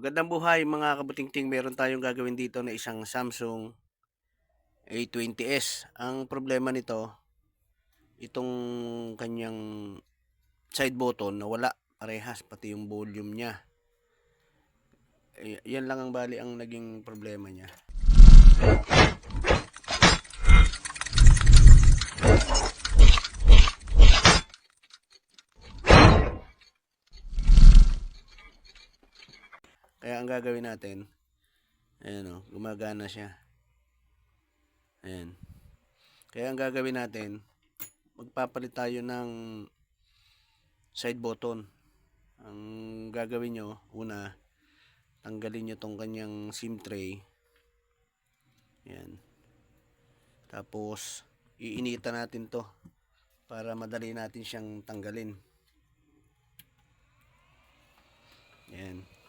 Magandang buhay mga kabutingting. Meron tayong gagawin dito na isang Samsung A20s. Ang problema nito, itong kanyang side button na wala parehas pati yung volume niya. Eh, yan lang ang bali ang naging problema niya. Gagawin natin, ayan o, gumagana siya. Ayan. Kaya ang gagawin natin, magpapalit tayo ng side button. Ang gagawin nyo, una, tanggalin nyo tong kanyang SIM tray. Ayan. Tapos, iinitan natin to para madali natin siyang tanggalin. Ayan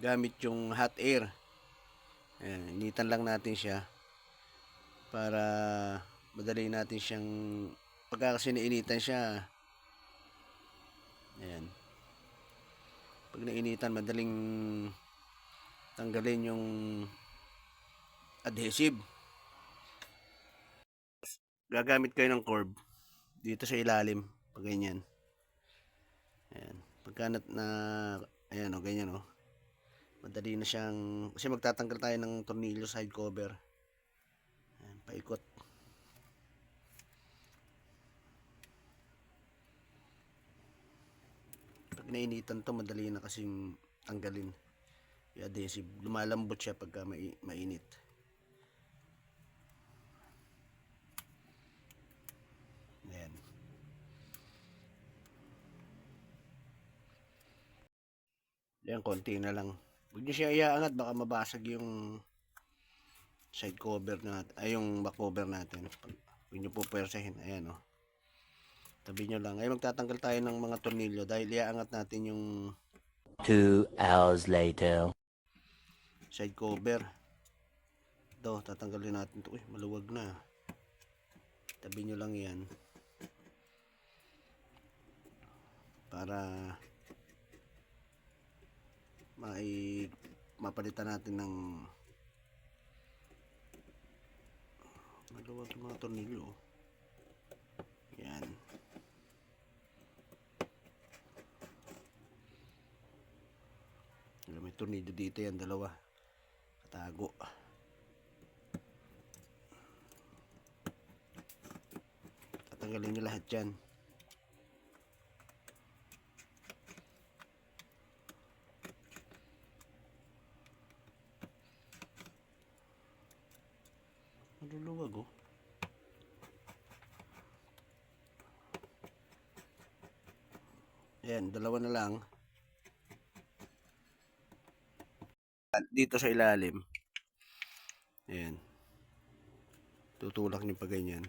gamit yung hot air. Ayan, initan lang natin siya para madali natin siyang pagka kasi nainitan siya ayan. Pag nainitan madaling tanggalin yung adhesive. Gagamit kayo ng curve dito sa ilalim pag ganyan. Ayan pagka na, na ayan o ganyan o madali na siyang kasi magtatanggal tayo ng tornilyo side cover. Ayan, paikot. Pag nainitan to madali na kasing tanggalin. Yung adhesive. Lumalambot siya pagka mai mainit. Ayan. Yan, konti na lang. Huwag niyo siya iaangat, baka mabasag yung side cover natin, ay yung back cover natin. Huwag niyo po pwersahin. Ayan o. Oh. Tabi niyo lang. Ay magtatanggal tayo ng mga tornilyo dahil iaangat natin yung Two hours later. side cover. Ito, tatanggalin natin ito. Uy, maluwag na. Tabi niyo lang yan. Para mai mapalitan natin ng maluwag yung mga tornilyo oh. yan. May tornilyo dito yan dalawa. Katago. Tatanggalin nyo lahat yan Maluluwag oh. Ayan, dalawa na lang. Dito sa ilalim. Ayan. Tutulak niyo pa ganyan.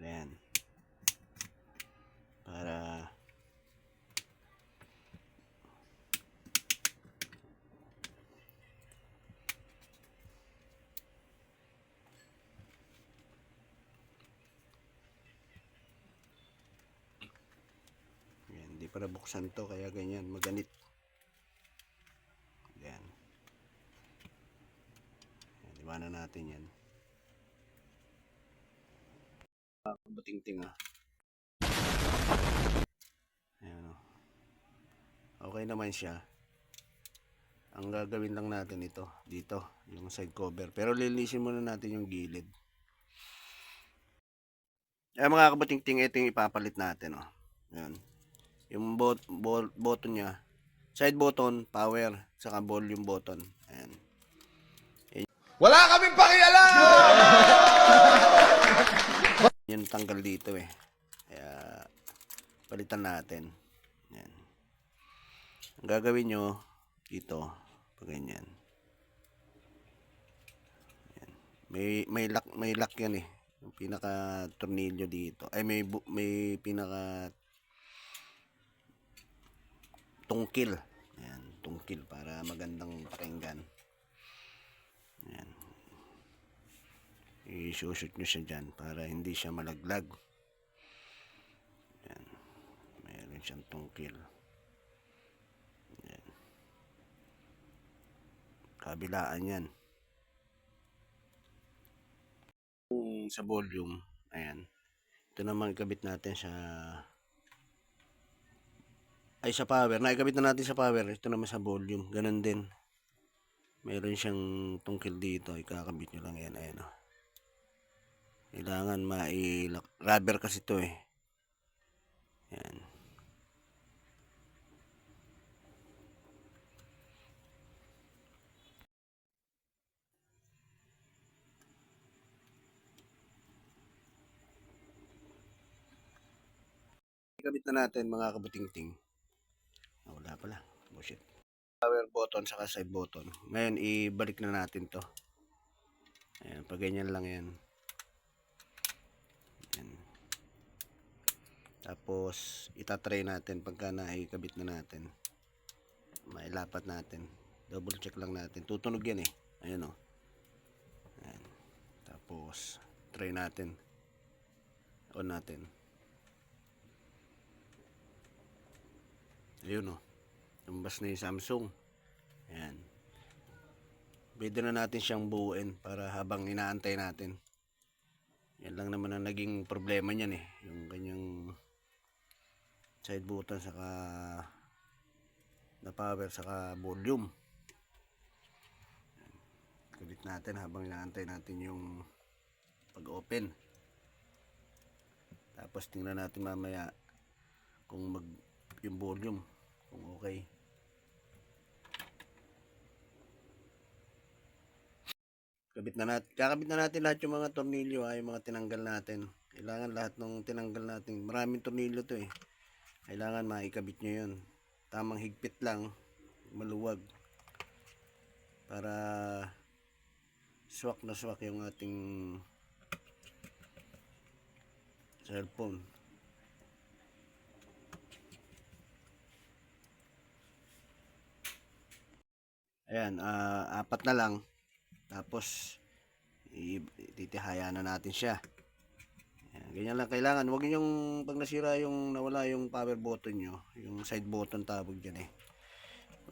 Ayan. Para Yan, hindi pa nabuksan to kaya ganyan, maganit. Yan. Yan, iwanan natin yan. Ah, Buting-ting ah. Ayan oh. Okay naman siya. Ang gagawin lang natin ito, dito, yung side cover. Pero lilinisin muna natin yung gilid. Ay mga kabuting-ting, ito yung ipapalit natin oh. Yan. Yung bot, bot, button niya. Side button, power, saka volume button. Ayan. Wala kaming pakialam! Yan tanggal dito eh. Kaya palitan natin. Yan. Ang gagawin nyo dito, pag ganyan. Yan. May may lock may lock yan eh. Yung pinaka tornilyo dito. Ay may may pinaka tungkil. Ayan, tungkil para magandang pakinggan. Ayan. isushoot nyo siya dyan para hindi siya malaglag. Yan. Meron siyang tungkil. Yan. Kabilaan yan. Sa volume, ayan. Ito naman ikabit natin sa ay sa power. Naikabit na natin sa power. Ito naman sa volume. Ganon din. Meron siyang tungkil dito. Ikakabit nyo lang yan. Ayan o. Kailangan mai rubber kasi ito eh. Yan. Ikabit na natin mga kabutingting. Pala. Bullshit. Power button saka side button. Ngayon, ibalik na natin to. Ayan, pag ganyan lang yan. Ayan. Tapos, itatry natin pagka naikabit na natin. Mailapat natin. Double check lang natin. Tutunog yan eh. Ayan o. Ayan. Tapos, try natin. On natin. Ayun o. Tumbas na yung Samsung. Ayan. Pwede na natin siyang buuin para habang inaantay natin. Yan lang naman ang naging problema niyan eh. Yung kanyang side button saka na power saka volume. Kulit natin habang inaantay natin yung pag-open. Tapos tingnan natin mamaya kung mag yung volume kung okay. Kabit na natin. Kakabit na natin lahat yung mga tornilyo, ha, yung mga tinanggal natin. Kailangan lahat ng tinanggal natin. Maraming tornilyo to eh. Kailangan maikabit nyo yun. Tamang higpit lang, maluwag. Para swak na swak yung ating cellphone. Ayan, ah, apat na lang. Tapos, titihaya na natin siya. Ayan, ganyan lang kailangan. Huwag yung pag nasira yung nawala yung power button nyo, yung side button tawag dyan eh.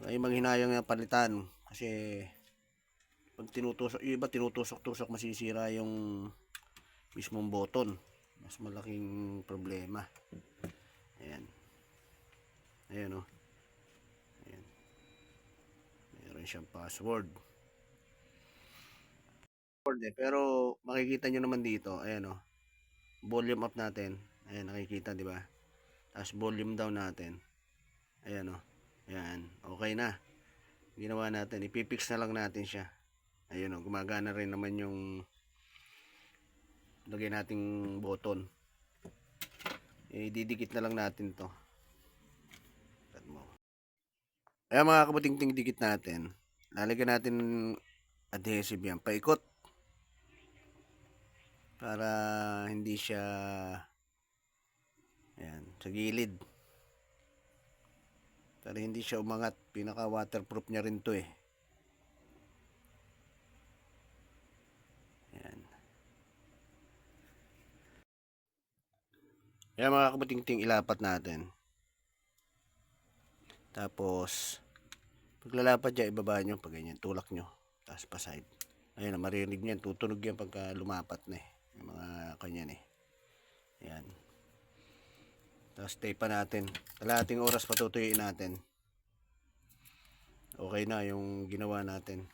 Ay manghinayang yung palitan. Kasi, pag tinutusok, iba tinutusok-tusok masisira yung mismong button. Mas malaking problema. Ayan. Ayan o. Ayan. Meron siyang password. Password eh. Pero makikita nyo naman dito. Ayan o. Volume up natin. Ayan nakikita di ba? Tapos volume down natin. Ayan o. Ayan. Okay na. Ginawa natin. Ipipix na lang natin siya. Ayun o. Gumagana rin naman yung lagay nating button. Eh, didikit na lang natin to. Kaya mga kabuting-ting dikit natin, lalagyan natin adhesive yan, paikot. Para hindi siya ayan, sa gilid. Para hindi siya umangat. Pinaka waterproof niya rin to eh. Ayan. Kaya mga kabuting-ting ilapat natin. Tapos, paglalapad dyan, ibaba nyo pag ganyan, tulak nyo. Tapos pa side. Ayun, maririnig nyo yan. Tutunog yan pagka lumapat na eh. Yung mga kanyan eh. Ayan. Tapos tape pa natin. Kalahating oras patutuyuin natin. Okay na yung ginawa natin.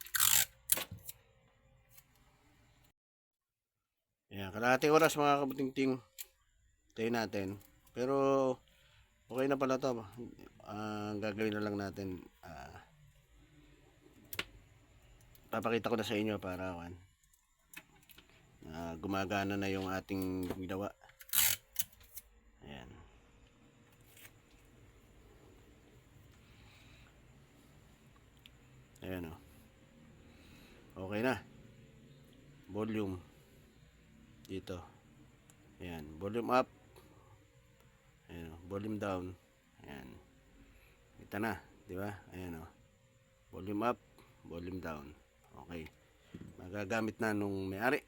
Ayan, kalahating oras mga kabuting-ting. Tayo natin. Pero, okay na pala to. Ang gagawin na lang natin, ah, papakita ko na sa inyo para kan na gumagana na yung ating ginawa. Ayan. Ayan o. Okay na. Volume. Dito. Ayan. Volume up. Ayan o. Volume down. Ayan. Kita na. Di ba? Ayan o. Volume up. Volume down. Okay. Magagamit na nung may-ari.